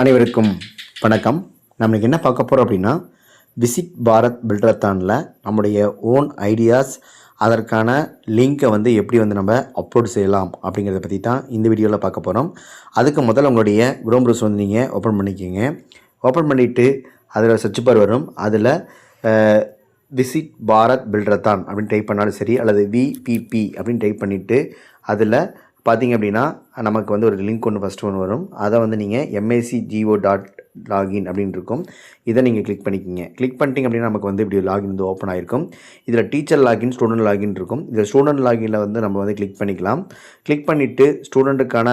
அனைவருக்கும் வணக்கம். நம்ம என்ன பார்க்க போகிறோம் அப்படின்னா விசிட் பாரத் பில்டரத்தானில் நம்முடைய ஓன் ஐடியாஸ் அதற்கான லிங்க்கை வந்து எப்படி வந்து நம்ம அப்லோட் செய்யலாம் அப்படிங்கிறத பற்றி தான் இந்த வீடியோவில் பார்க்க போகிறோம் அதுக்கு முதல்ல உங்களுடைய குரோம் ப்ரௌஸ் வந்து நீங்கள் ஓப்பன் பண்ணிக்கோங்க. ஓப்பன் பண்ணிவிட்டு அதில் சர்ச் பார் வரும். அதில் விசிட் பாரத் பில்டரத்தான் அப்படின்னு டைப் பண்ணாலும் சரி அல்லது விபிபி அப்படின்னு டைப் பண்ணிவிட்டு அதில் பார்த்தீங்க அப்படின்னா நமக்கு வந்து ஒரு லிங்க் ஒன்று ஃபஸ்ட்டு ஒன்று வரும். அதை வந்து நீங்கள் எம்ஏசி ஜிஓ டாட் லாகின் அப்படின்னு இருக்கும். இதை நீங்கள் கிளிக் பண்ணிக்கிங்க. கிளிக் பண்ணிட்டீங்க அப்படின்னா நமக்கு வந்து இப்படி லாகின் வந்து ஓப்பன் ஆகிருக்கும் இதில் டீச்சர் லாகின் ஸ்டூடெண்ட் லாகின் இருக்கும். இதில் ஸ்டூடெண்ட் லாகினில் வந்து நம்ம வந்து கிளிக் பண்ணிக்கலாம். கிளிக் பண்ணிவிட்டு ஸ்டூடெண்ட்டுக்கான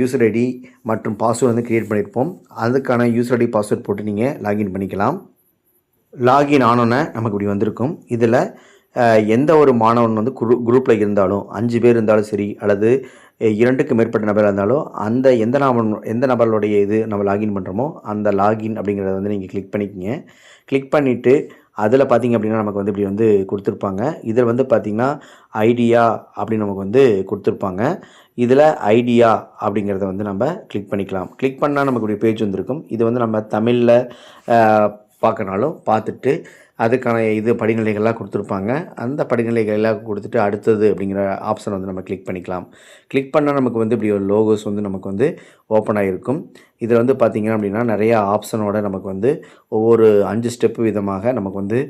யூசர் ஐடி மற்றும் பாஸ்வேர்டு வந்து க்ரியேட் பண்ணியிருப்போம் அதுக்கான யூசர் ஐடி பாஸ்வேர்ட் போட்டு நீங்கள் லாகின் பண்ணிக்கலாம். லாகின் ஆனோன்னே நமக்கு இப்படி வந்திருக்கும். இதில் எந்த ஒரு மாணவன் வந்து குரூ குரூப்பில் இருந்தாலும் அஞ்சு பேர் இருந்தாலும் சரி அல்லது இரண்டுக்கு மேற்பட்ட நபராக இருந்தாலும் அந்த எந்த நபர் எந்த நபர்களுடைய இது நம்ம லாகின் பண்ணுறோமோ அந்த லாகின் அப்படிங்கிறத வந்து நீங்கள் கிளிக் பண்ணிக்கிங்க. கிளிக் பண்ணிவிட்டு அதில் பார்த்தீங்க அப்படின்னா நமக்கு வந்து இப்படி வந்து கொடுத்துருப்பாங்க. இதில் வந்து பார்த்திங்கன்னா ஐடியா அப்படின்னு நமக்கு வந்து கொடுத்துருப்பாங்க. இதில் ஐடியா அப்படிங்கிறத வந்து நம்ம கிளிக் பண்ணிக்கலாம். கிளிக் பண்ணால் நமக்கு இப்படி பேஜ் வந்திருக்கும். இது வந்து நம்ம தமிழில் பார்க்கனாலும் பார்த்துட்டு அதுக்கான இது படிநிலைகள்லாம் கொடுத்துருப்பாங்க. அந்த படிநிலைகள் எல்லாம் கொடுத்துட்டு அடுத்தது அப்படிங்கிற ஆப்ஷன் வந்து நம்ம கிளிக் பண்ணிக்கலாம். கிளிக் பண்ணால் நமக்கு வந்து இப்படி ஒரு லோகோஸ் வந்து நமக்கு வந்து ஓப்பன் ஆகிருக்கும் இதில் வந்து பார்த்திங்க அப்படின்னா நிறையா ஆப்ஷனோட நமக்கு வந்து ஒவ்வொரு அஞ்சு ஸ்டெப்பு விதமாக நமக்கு வந்து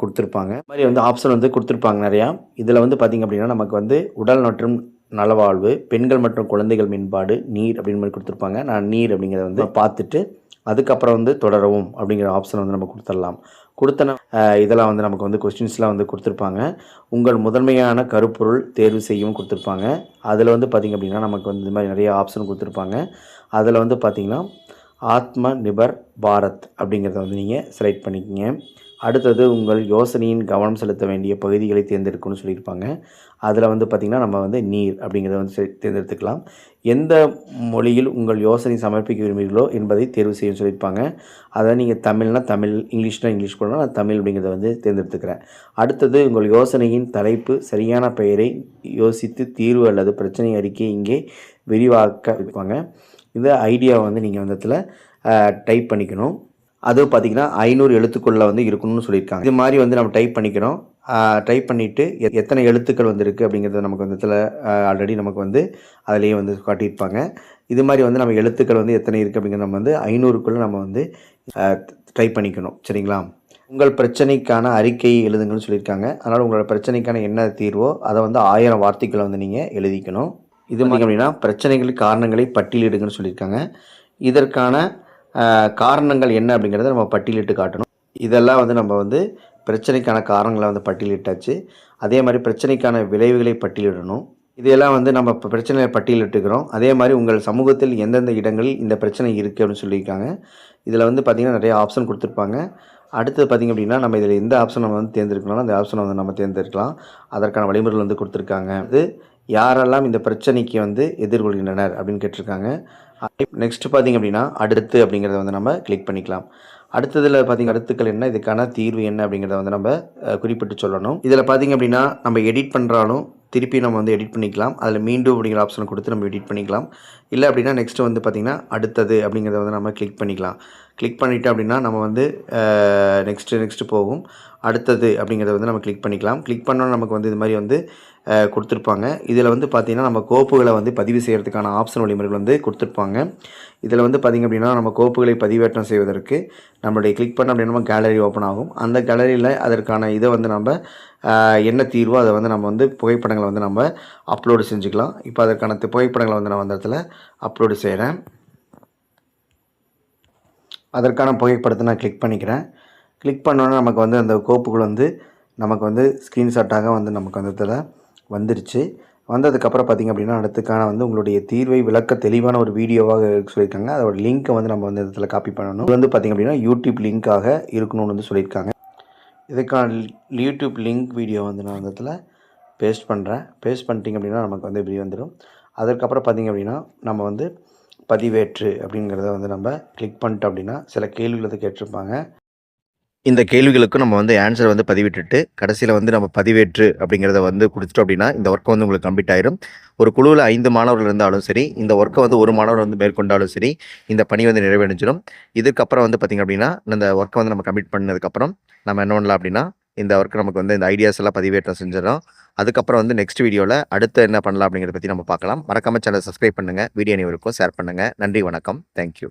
கொடுத்துருப்பாங்க. இந்த மாதிரி வந்து ஆப்ஷன் வந்து கொடுத்துருப்பாங்க நிறையா. இதில் வந்து பார்த்திங்க அப்படின்னா நமக்கு வந்து உடல் மற்றும் நலவாழ்வு பெண்கள் மற்றும் குழந்தைகள் மேம்பாடு நீர் அப்படின்னு மாதிரி கொடுத்துருப்பாங்க. நான் நீர் அப்படிங்கிறத வந்து பார்த்துட்டு அதுக்கப்புறம் வந்து தொடரவும் அப்படிங்கிற ஆப்ஷன் வந்து நம்ம கொடுத்துடலாம். கொடுத்தன இதெல்லாம் வந்து நமக்கு வந்து கொஸ்டின்ஸ்லாம் வந்து கொடுத்துருப்பாங்க. உங்கள் முதன்மையான கருப்பொருள் தேர்வு செய்யவும் கொடுத்துருப்பாங்க. அதில் வந்து பார்த்திங்க அப்படின்னா நமக்கு வந்து இந்த மாதிரி நிறைய ஆப்ஷன் கொடுத்துருப்பாங்க. அதில் வந்து பார்த்திங்கன்னா ஆத்ம நிபர் பாரத் அப்படிங்கிறத வந்து நீங்கள் செலக்ட் பண்ணிக்கோங்க. அடுத்தது உங்கள் யோசனையின் கவனம் செலுத்த வேண்டிய பகுதிகளை தேர்ந்தெடுக்கணும்னு சொல்லியிருப்பாங்க. அதில் வந்து பார்த்திங்கன்னா நம்ம வந்து நீர் அப்படிங்கிறத வந்து தேர்ந்தெடுத்துக்கலாம். எந்த மொழியில் உங்கள் யோசனை சமர்ப்பிக்க விரும்புகிறீர்களோ என்பதை தேர்வு செய்ய சொல்லியிருப்பாங்க. அதை நீங்கள் தமிழ்னா தமிழ் இங்கிலீஷ்னா இங்கிலீஷ் போடணும் நான் தமிழ் அப்படிங்கிறத வந்து தேர்ந்தெடுத்துக்கிறேன். அடுத்தது உங்கள் யோசனையின் தலைப்பு சரியான பெயரை யோசித்து தீர்வு அல்லது பிரச்சனை அறிக்கை இங்கே விரிவாக்க வைப்பாங்க. இந்த ஐடியாவை வந்து நீங்கள் வந்து இடத்துல டைப் பண்ணிக்கணும். அது பார்த்திங்கன்னா ஐநூறு எழுத்துக்குள்ளே வந்து இருக்கணும்னு சொல்லியிருக்காங்க. இது மாதிரி வந்து நம்ம டைப் பண்ணிக்கிறோம். டைப் பண்ணிவிட்டு எத்தனை எழுத்துக்கள் வந்திருக்கு அப்படிங்கிறத நமக்கு வந்து இதில் ஆல்ரெடி நமக்கு வந்து அதிலேயே வந்து காட்டியிருப்பாங்க. இது மாதிரி வந்து நம்ம எழுத்துக்கள் வந்து எத்தனை இருக்குது அப்படிங்கிறது நம்ம வந்து ஐநூறுக்குள்ளே நம்ம வந்து டைப் பண்ணிக்கணும். சரிங்களா? உங்கள் பிரச்சனைக்கான அறிக்கையை எழுதுங்கன்னு சொல்லியிருக்காங்க. அதனால் உங்களோட பிரச்சனைக்கான என்ன தீர்வோ அதை வந்து ஆயிரம் வார்த்தைகளை வந்து நீங்கள் எழுதிக்கணும். இது மாதிரி அப்படின்னா பிரச்சனைகளுக்கு காரணங்களை பட்டியலிடுங்கன்னு சொல்லியிருக்காங்க. இதற்கான காரணங்கள் என்ன அப்படிங்கிறத நம்ம பட்டியலிட்டு காட்டணும். இதெல்லாம் வந்து நம்ம வந்து பிரச்சனைக்கான காரணங்களை வந்து பட்டியலிட்டாச்சு. அதே மாதிரி பிரச்சனைக்கான விளைவுகளை பட்டியலிடணும். இதையெல்லாம் வந்து நம்ம இப்போ பிரச்சனையை பட்டியலிட்டுக்கிறோம். அதே மாதிரி உங்கள் சமூகத்தில் எந்தெந்த இடங்களில் இந்த பிரச்சனை இருக்குது அப்படின்னு சொல்லியிருக்காங்க. இதில் வந்து பார்த்திங்கன்னா நிறைய ஆப்ஷன் கொடுத்துருப்பாங்க. அடுத்தது பார்த்திங்க அப்படின்னா நம்ம இதில் எந்த ஆப்ஷன் நம்ம வந்து தேர்ந்தெடுக்கணும் அந்த ஆப்ஷனை வந்து நம்ம தேர்ந்தெடுக்கலாம். அதற்கான வழிமுறைகள் வந்து கொடுத்துருக்காங்க. அது யாரெல்லாம் இந்த பிரச்சனைக்கு வந்து எதிர்கொள்கின்றனர் அப்படின்னு கேட்டிருக்காங்க. நெக்ஸ்ட் பார்த்திங்க அப்படின்னா அடுத்து அப்படிங்கிறத வந்து நம்ம கிளிக் பண்ணிக்கலாம். அடுத்ததில் பார்த்திங்க கருத்துக்கள் என்ன இதுக்கான தீர்வு என்ன அப்படிங்கிறத வந்து நம்ம குறிப்பிட்டு சொல்லணும். இதில் பார்த்திங்க அப்படின்னா நம்ம எடிட் பண்ணுறாலும் திருப்பி நம்ம வந்து எடிட் பண்ணிக்கலாம். அதில் மீண்டும் அப்படிங்கிற ஆப்ஷனை கொடுத்து நம்ம எடிட் பண்ணிக்கலாம். இல்லை அப்படின்னா நெக்ஸ்ட்டு வந்து பார்த்திங்கன்னா அடுத்தது அப்படிங்கிறத வந்து நம்ம கிளிக் பண்ணிக்கலாம். கிளிக் பண்ணிவிட்டு அப்படின்னா நம்ம வந்து நெக்ஸ்ட்டு நெக்ஸ்ட்டு போகும். அடுத்தது அப்படிங்கிறத வந்து நம்ம கிளிக் பண்ணிக்கலாம். கிளிக் பண்ணோம் நமக்கு வந்து இது மாதிரி வந்து கொடுத்துருப்பாங்க. இதில் வந்து பார்த்திங்கன்னா நம்ம கோப்புகளை வந்து பதிவு செய்கிறதுக்கான ஆப்ஷன் வழிமுறைகள் வந்து கொடுத்துருப்பாங்க. இதில் வந்து பார்த்திங்க அப்படின்னா நம்ம கோப்புகளை பதிவேற்றம் செய்வதற்கு நம்மளுடைய கிளிக் பண்ண அப்படின்னா நம்ம கேலரி ஓப்பன் ஆகும். அந்த கேலரியில் அதற்கான இதை வந்து நம்ம என்ன தீர்வோ அதை வந்து நம்ம வந்து புகைப்படங்களை வந்து நம்ம அப்லோடு செஞ்சுக்கலாம். இப்போ அதற்கான புகைப்படங்களை வந்து நான் அந்த இடத்துல அப்லோடு செய்கிறேன் அதற்கான புகைப்படத்தை நான் கிளிக் பண்ணிக்கிறேன். கிளிக் பண்ணோன்னே நமக்கு வந்து அந்த கோப்புகள் வந்து நமக்கு வந்து ஸ்க்ரீன்ஷாட்டாக வந்து நமக்கு வந்து இடத்துல வந்துருச்சு. வந்ததுக்கப்புறம் பார்த்திங்க அப்படின்னா அடுத்துக்கான வந்து உங்களுடைய தீர்வை விளக்க தெளிவான ஒரு வீடியோவாக சொல்லியிருக்காங்க. அதோட லிங்க்கை வந்து நம்ம வந்து இடத்துல காப்பி பண்ணணும். இது வந்து பார்த்திங்க அப்படின்னா யூடியூப் லிங்க்காக இருக்கணும்னு வந்து சொல்லியிருக்காங்க. இதுக்கான யூடியூப் லிங்க் வீடியோ வந்து நான் இடத்துல பேஸ்ட் பண்ணுறேன் பேஸ்ட் பண்ணிட்டீங்க அப்படின்னா நமக்கு வந்து இப்படி வந்துடும். அதுக்கப்புறம் பார்த்திங்க அப்படின்னா நம்ம வந்து பதிவேற்று அப்படிங்கிறத வந்து நம்ம கிளிக் பண்ணிட்டோம் அப்படின்னா சில கேள்விகள் வந்து கேட்டிருப்பாங்க. இந்த கேள்விகளுக்கும் நம்ம வந்து ஆன்சர் வந்து பதிவிட்டுட்டு கடைசியில் வந்து நம்ம பதிவேற்று அப்படிங்கிறத வந்து கொடுத்துட்டோம் அப்படின்னா இந்த ஒர்க்கை வந்து உங்களுக்கு கம்ப்ளீட் ஆயிரும். ஒரு குழுவில் ஐந்து மாணவர்கள் இருந்தாலும் சரி இந்த ஒர்க்கை வந்து ஒரு மாணவர் வந்து மேற்கொண்டாலும் சரி இந்த பணி வந்து நிறைவடைஞ்சிடும் இதுக்கப்புறம் வந்து பார்த்திங்க அப்படின்னா இந்த ஒர்க்கை வந்து நம்ம கம்ப்ளீட் பண்ணதுக்கப்புறம் நம்ம என்ன பண்ணலாம் அப்படின்னா இந்த ஒர்க்கை நமக்கு வந்து இந்த ஐடியாஸ் எல்லாம் பதிவேற்றம் செஞ்சிடும் அதுக்கப்புறம் வந்து நெக்ஸ்ட் வீடியோவில் அடுத்து என்ன பண்ணலாம் அப்படிங்கிறத பற்றி நம்ம பார்க்கலாம். மறக்காம சேனல் சப்ஸ்கிரைப் பண்ணுங்கள் வீடியோ அனைவருக்கும் ஷேர் பண்ணுங்கள் நன்றி வணக்கம். தேங்க்யூ